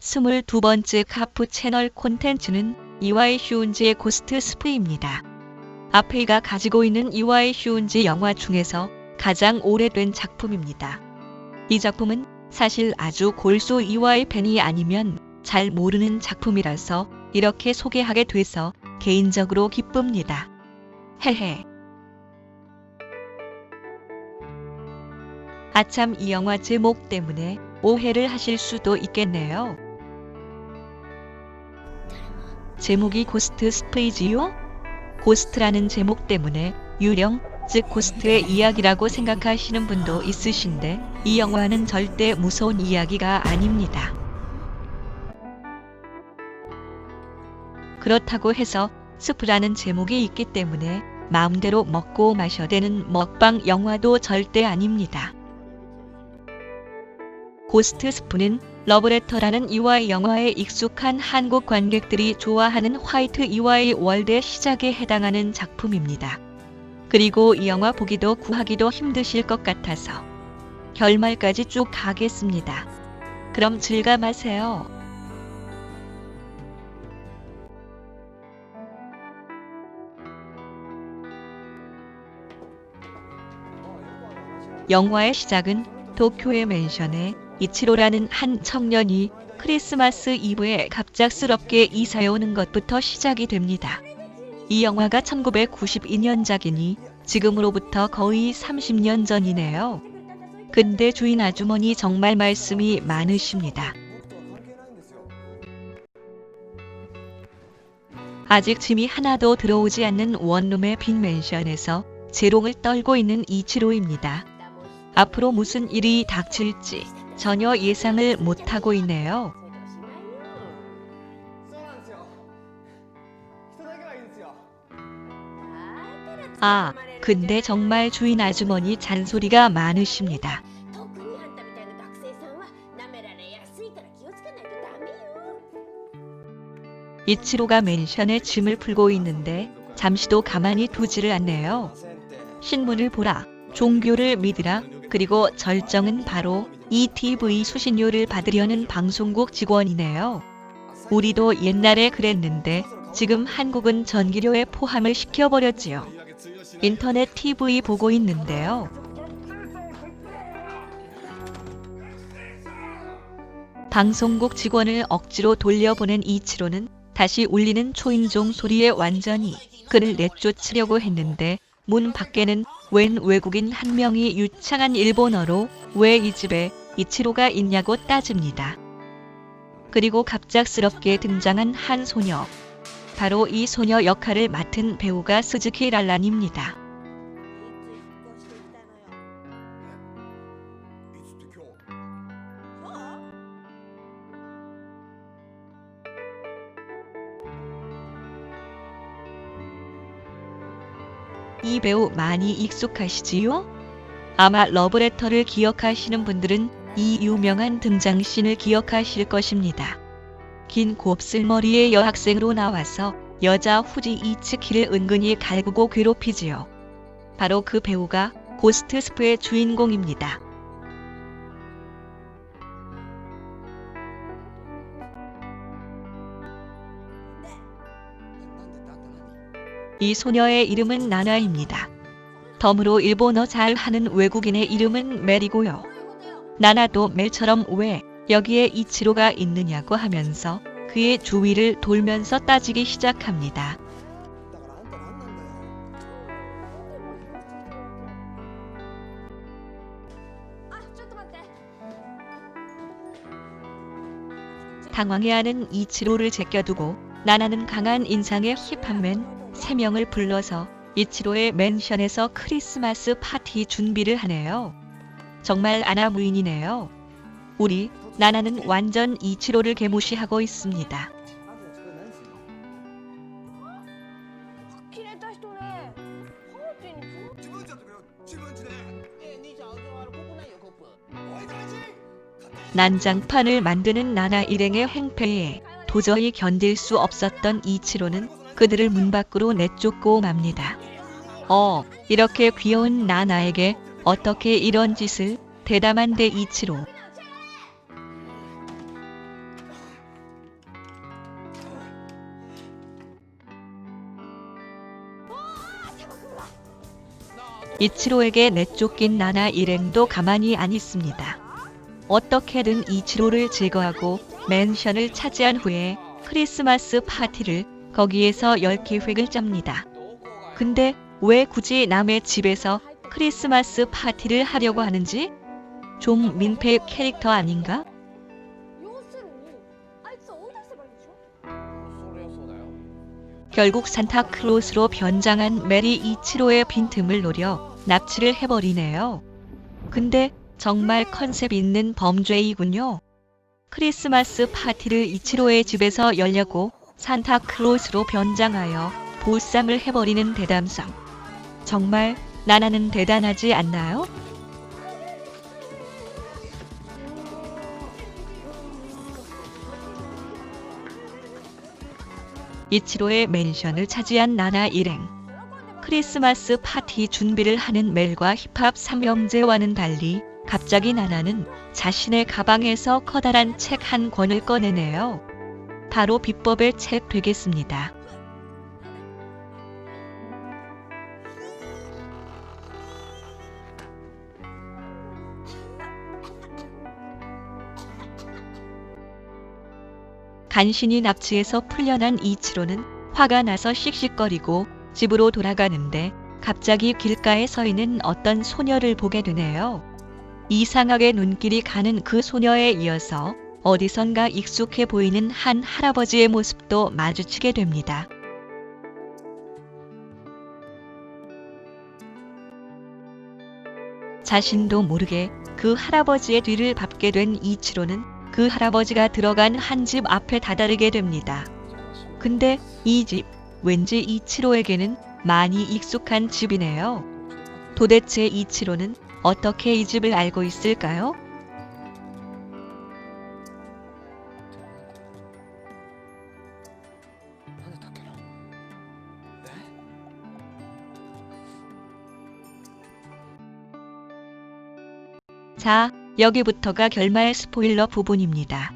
22번째 카프 채널 콘텐츠는 이와이 슈운지의 고스트 스프입니다. 아페이가 가지고 있는 이와이 슈운지 영화 중에서 가장 오래된 작품입니다. 이 작품은 사실 아주 골수 이와이 팬이 아니면 잘 모르는 작품이라서 이렇게 소개하게 돼서 개인적으로 기쁩니다. 헤헤. 아참 이 영화 제목 때문에 오해를 하실 수도 있겠네요. 제목이 고스트 스프이지요? 고스트라는 제목 때문에 유령, 즉 고스트의 이야기라고 생각하시는 분도 있으신데 이 영화는 절대 무서운 이야기가 아닙니다. 그렇다고 해서 스프라는 제목이 있기 때문에 마음대로 먹고 마셔대는 먹방 영화도 절대 아닙니다. 고스트 스프는 러브레터라는 이와이 영화에 익숙한 한국 관객들이 좋아하는 화이트 이와이 월드의 시작에 해당하는 작품입니다. 그리고 이 영화 보기도 구하기도 힘드실 것 같아서 결말까지 쭉 가겠습니다. 그럼 즐감하세요. 영화의 시작은 도쿄의 맨션에 이치로라는 한 청년이 크리스마스 이브에 갑작스럽게 이사해 오는 것부터 시작이 됩니다. 이 영화가 1992년작이니 지금으로부터 거의 30년 전이네요. 근데 주인 아주머니 정말 말씀이 많으십니다. 아직 짐이 하나도 들어오지 않는 원룸의 빈 맨션에서 재롱을 떨고 있는 이치로입니다. 앞으로 무슨 일이 닥칠지 전혀 예상을 못하고 있네요. 아, 근데 정말 주인 아주머니 잔소리가 많으십니다. 이치로가 맨션에 짐을 풀고 있는데 잠시도 가만히 두지를 않네요. 신문을 보라, 종교를 믿으라, 그리고 절정은 바로 ETV 수신료를 받으려는 방송국 직원이네요. 우리도 옛날에 그랬는데 지금 한국은 전기료에 포함을 시켜버렸지요. 인터넷 TV 보고 있는데요. 방송국 직원을 억지로 돌려보낸 이치로는 다시 울리는 초인종 소리에 완전히 그를 내쫓으려고 했는데 문 밖에는 웬 외국인 한 명이 유창한 일본어로 왜 이 집에 이치로가 있냐고 따집니다. 그리고 갑작스럽게 등장한 한 소녀. 바로 이 소녀 역할을 맡은 배우가 스즈키 랄란입니다. 이 배우 많이 익숙하시지요? 아마 러브레터를 기억하시는 분들은 이 유명한 등장신을 기억하실 것입니다. 긴 곱슬머리의 여학생으로 나와서 여자 후지 이츠키를 은근히 갈구고 괴롭히지요. 바로 그 배우가 고스트 스프의 주인공입니다. 이 소녀의 이름은 나나입니다. 덤으로 일본어 잘하는 외국인의 이름은 메리고요. 나나도 멜처럼 왜 여기에 이치로가 있느냐고 하면서 그의 주위를 돌면서 따지기 시작합니다. 당황해하는 이치로를 제껴두고 나나는 강한 인상의 힙합맨 세 명을 불러서 이치로의 맨션에서 크리스마스 파티 준비를 하네요. 정말 아나무인이네요. 우리 나나는 완전 이치로를 개무시하고 있습니다. 난장판을 만드는 나나 일행의 행패에 도저히 견딜 수 없었던 이치로는 그들을 문 밖으로 내쫓고 맙니다. 어, 이렇게 귀여운 나나에게 어떻게 이런 짓을 대담한 데 이치로. 이치로에게 내쫓긴 나나 일행도 가만히 안 있습니다. 어떻게든 이치로를 제거하고 맨션을 차지한 후에 크리스마스 파티를 거기에서 열 계획을 짭니다. 근데 왜 굳이 남의 집에서 크리스마스 파티를 하려고 하는지? 좀 민폐 캐릭터 아닌가? 결국 산타클로스로 변장한 메리 이치로의 빈틈을 노려 납치를 해버리네요. 근데 정말 컨셉 있는 범죄이군요. 크리스마스 파티를 이치로의 집에서 열려고 산타클로스로 변장하여 보쌈을 해버리는 대담성. 정말 나나는 대단하지 않나요? 이치로의 맨션을 차지한 나나 일행. 크리스마스 파티 준비를 하는 멜과 힙합 삼형제와는 달리 갑자기 나나는 자신의 가방에서 커다란 책 한 권을 꺼내네요. 바로 비법의 책 되겠습니다. 간신히 납치해서 풀려난 이치로는 화가 나서 씩씩거리고 집으로 돌아가는데 갑자기 길가에 서 있는 어떤 소녀를 보게 되네요. 이상하게 눈길이 가는 그 소녀에 이어서 어디선가 익숙해 보이는 한 할아버지의 모습도 마주치게 됩니다. 자신도 모르게 그 할아버지의 뒤를 밟게 된 이치로는 그 할아버지가 들어간 한 집 앞에 다다르게 됩니다. 근데 이 집 왠지 이치로에게는 많이 익숙한 집이네요. 도대체 이치로는 어떻게 이 집을 알고 있을까요? 자, 여기부터가 결말 스포일러 부분입니다.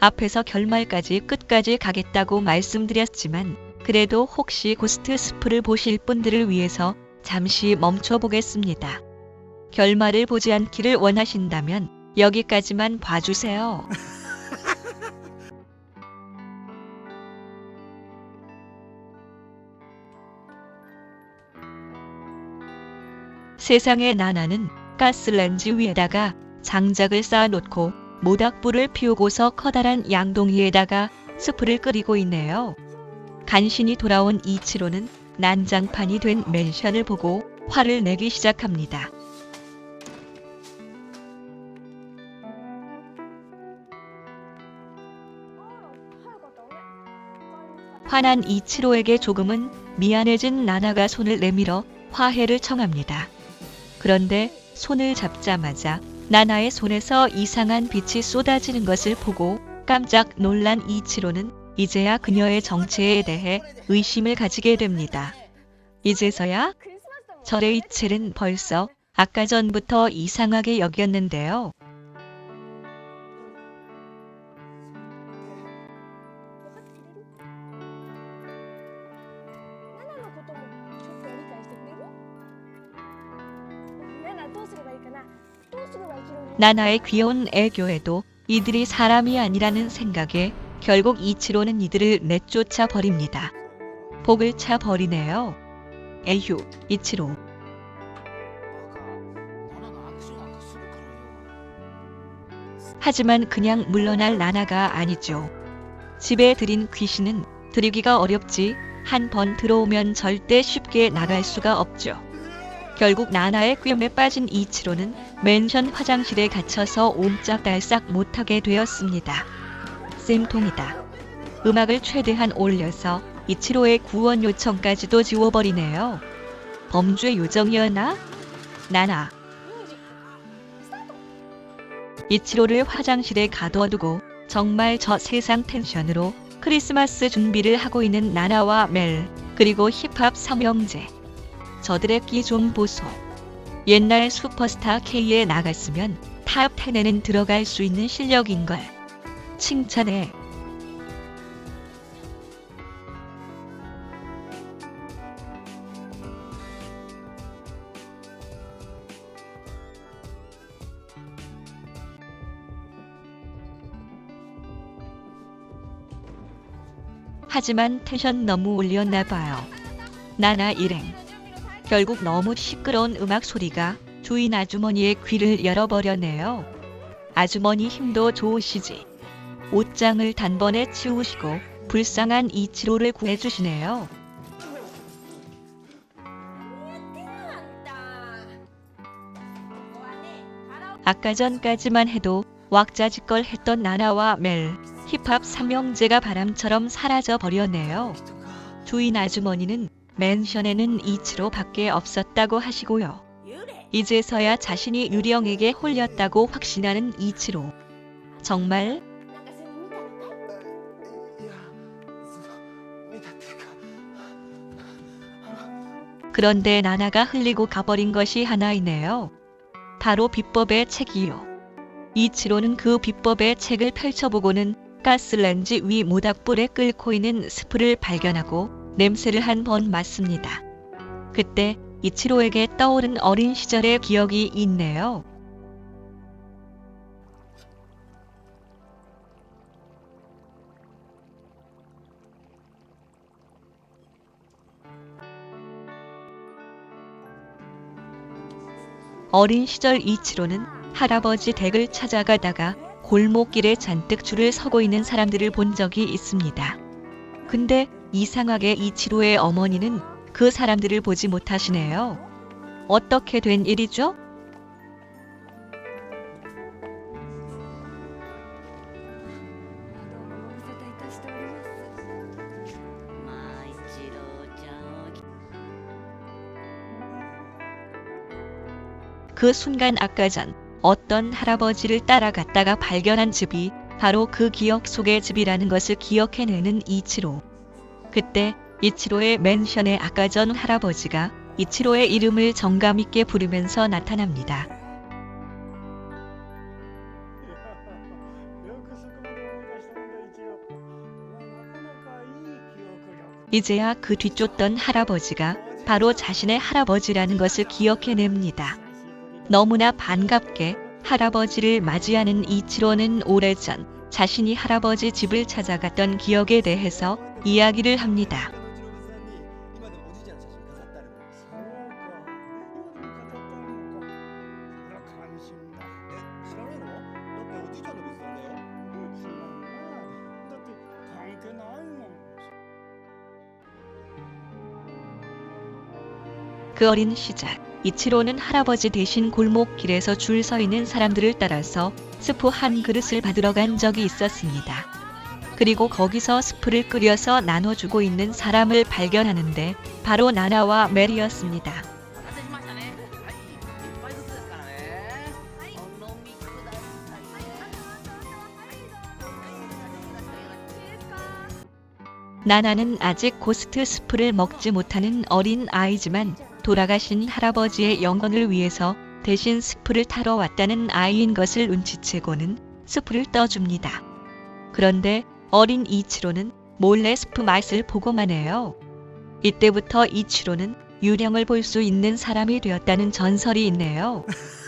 앞에서 결말까지 끝까지 가겠다고 말씀드렸지만 그래도 혹시 고스트 스프를 보실 분들을 위해서 잠시 멈춰 보겠습니다. 결말을 보지 않기를 원하신다면 여기까지만 봐주세요. 세상의 나나는 가스렌지 위에다가 장작을 쌓아놓고 모닥불을 피우고서 커다란 양동이에다가 스프를 끓이고 있네요. 간신히 돌아온 이치로는 난장판이 된 맨션을 보고 화를 내기 시작합니다. 화난 이치로에게 조금은 미안해진 나나가 손을 내밀어 화해를 청합니다. 그런데 손을 잡자마자 나나의 손에서 이상한 빛이 쏟아지는 것을 보고 깜짝 놀란 이치로는 이제야 그녀의 정체에 대해 의심을 가지게 됩니다. 이제서야 절의 이치는 벌써 아까 전부터 이상하게 여겼는데요. 나나의 귀여운 애교에도 이들이 사람이 아니라는 생각에 결국 이치로는 이들을 내쫓아 버립니다. 복을 차 버리네요. 에휴, 이치로. 하지만 그냥 물러날 나나가 아니죠. 집에 들인 귀신은 들이기가 어렵지 한 번 들어오면 절대 쉽게 나갈 수가 없죠. 결국 나나의 꿰에 빠진 이치로는 맨션 화장실에 갇혀서 옴짝달싹 못하게 되었습니다. 쌤통이다. 음악을 최대한 올려서 이치로의 구원 요청까지도 지워버리네요. 범죄 요정이었나? 나나. 이치로를 화장실에 가둬두고 정말 저 세상 텐션으로 크리스마스 준비를 하고 있는 나나와 멜, 그리고 힙합 삼형제. 저들의 끼 좀 보소. 옛날 슈퍼스타 K에 나갔으면 탑 10에는 들어갈 수 있는 실력인걸. 칭찬해. 하지만 텐션 너무 올렸나 봐요. 나나 일행. 결국 너무 시끄러운 음악 소리가 주인 아주머니의 귀를 열어버렸네요. 아주머니 힘도 좋으시지. 옷장을 단번에 치우시고 불쌍한 이치로를 구해주시네요. 아까 전까지만 해도 왁자지껄 했던 나나와 멜, 힙합 삼형제가 바람처럼 사라져 버렸네요. 주인 아주머니는 맨션에는 이치로 밖에 없었다고 하시고요. 이제서야 자신이 유령에게 홀렸다고 확신하는 이치로 정말 그런데 나나가 흘리고 가버린 것이 하나이네요. 바로 비법의 책이요. 이치로는 그 비법의 책을 펼쳐보고는 가스렌지 위 모닥불에 끓고 있는 스프를 발견하고 냄새를 한 번 맡습니다. 그때 이치로에게 떠오른 어린 시절의 기억이 있네요. 어린 시절 이치로는 할아버지 댁을 찾아가다가 골목길에 잔뜩 줄을 서고 있는 사람들을 본 적이 있습니다. 근데 이상하게 이치로의 어머니는 그 사람들을 보지 못하시네요. 어떻게 된 일이죠? 그 순간 아까 전 어떤 할아버지를 따라갔다가 발견한 집이 바로 그 기억 속의 집이라는 것을 기억해내는 이치로. 그때 이치로의 맨션의 아까 전 할아버지가 이치로의 이름을 정감 있게 부르면서 나타납니다. 이제야 그 뒤쫓던 할아버지가 바로 자신의 할아버지라는 것을 기억해냅니다. 너무나 반갑게 할아버지를 맞이하는 이치로는 오래전 자신이 할아버지 집을 찾아갔던 기억에 대해서 이야기를 합니다. 그 어린 시작 이치로는 할아버지 대신 골목길에서 줄 서 있는 사람들을 따라서 스프 한 그릇을 받으러 간 적이 있었습니다. 그리고 거기서 스프를 끓여서 나눠주고 있는 사람을 발견하는데 바로 나나와 메리였습니다. 나나는 아직 고스트 스프를 먹지 못하는 어린 아이지만 돌아가신 할아버지의 영혼을 위해서 대신 스프를 타러 왔다는 아이인 것을 눈치채고는 스프를 떠줍니다. 그런데 어린 이치로는 몰래 스프 맛을 보고만 해요. 이때부터 이치로는 유령을 볼 수 있는 사람이 되었다는 전설이 있네요.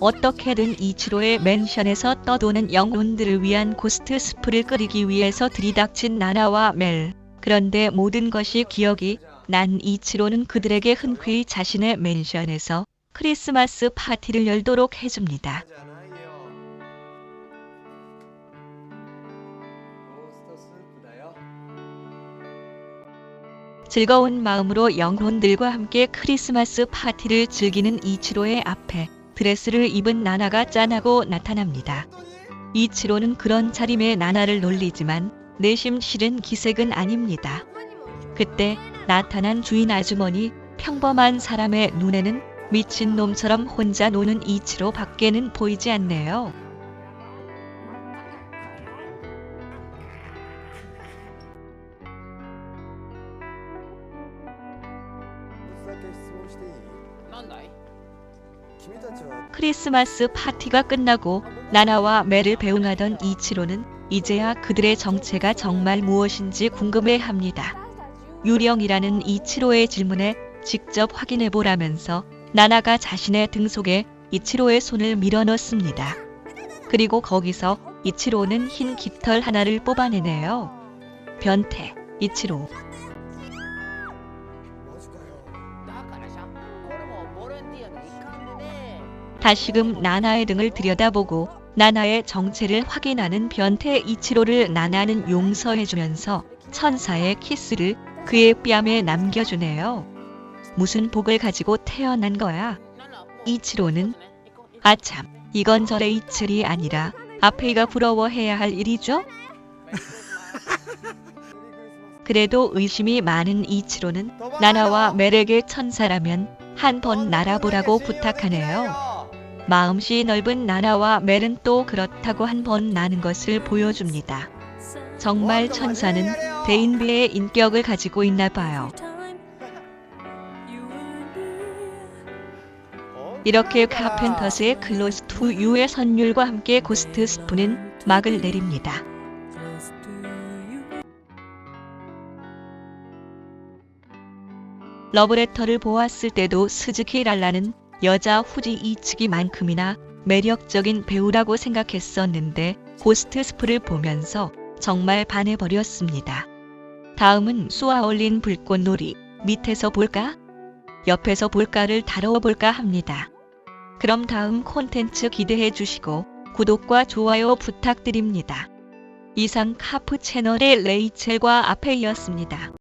어떻게든 이치로의 맨션에서 떠도는 영혼들을 위한 고스트 스프를 끓이기 위해서 들이닥친 나나와 멜. 그런데 모든 것이 기억이 난 이치로는 그들에게 흔쾌히 자신의 맨션에서 크리스마스 파티를 열도록 해줍니다. 즐거운 마음으로 영혼들과 함께 크리스마스 파티를 즐기는 이치로의 앞에 드레스를 입은 나나가 짠하고 나타납니다. 이치로는 그런 차림에 나나를 놀리지만 내심 실은 기색은 아닙니다. 그때 나타난 주인 아주머니 평범한 사람의 눈에는 미친 놈처럼 혼자 노는 이치로 밖에는 보이지 않네요. 크리스마스 파티가 끝나고 나나와 매를 배웅하던 이치로는 이제야 그들의 정체가 정말 무엇인지 궁금해합니다. 유령이라는 이치로의 질문에 직접 확인해 보라면서 나나가 자신의 등 속에 이치로의 손을 밀어넣습니다. 그리고 거기서 이치로는 흰 깃털 하나를 뽑아내네요. 변태, 이치로. 다시금 나나의 등을 들여다보고 나나의 정체를 확인하는 변태 이치로를 나나는 용서해주면서 천사의 키스를 그의 뺨에 남겨주네요. 무슨 복을 가지고 태어난 거야? 이치로는 아참 이건저래 이칠이 아니라 아페이가 부러워해야 할 일이죠? 그래도 의심이 많은 이치로는 나나와 메렉의 천사라면 한 번 날아보라고 부탁하네요. 마음씨 넓은 나나와 멜은 또 그렇다고 한 번 나는 것을 보여줍니다. 정말 천사는 대인배의 인격을 가지고 있나 봐요. 이렇게 카펜터스의 클로스 투 유의 선율과 함께 고스트 스프는 막을 내립니다. 러브레터를 보았을 때도 스즈키 랄라는 여자 후지 이츠기만큼이나 매력적인 배우라고 생각했었는데 고스트 스프를 보면서 정말 반해버렸습니다. 다음은 쏘아올린 불꽃놀이 밑에서 볼까? 옆에서 볼까를 다뤄볼까 합니다. 그럼 다음 콘텐츠 기대해 주시고 구독과 좋아요 부탁드립니다. 이상 카프 채널의 레이첼과 아페이였습니다.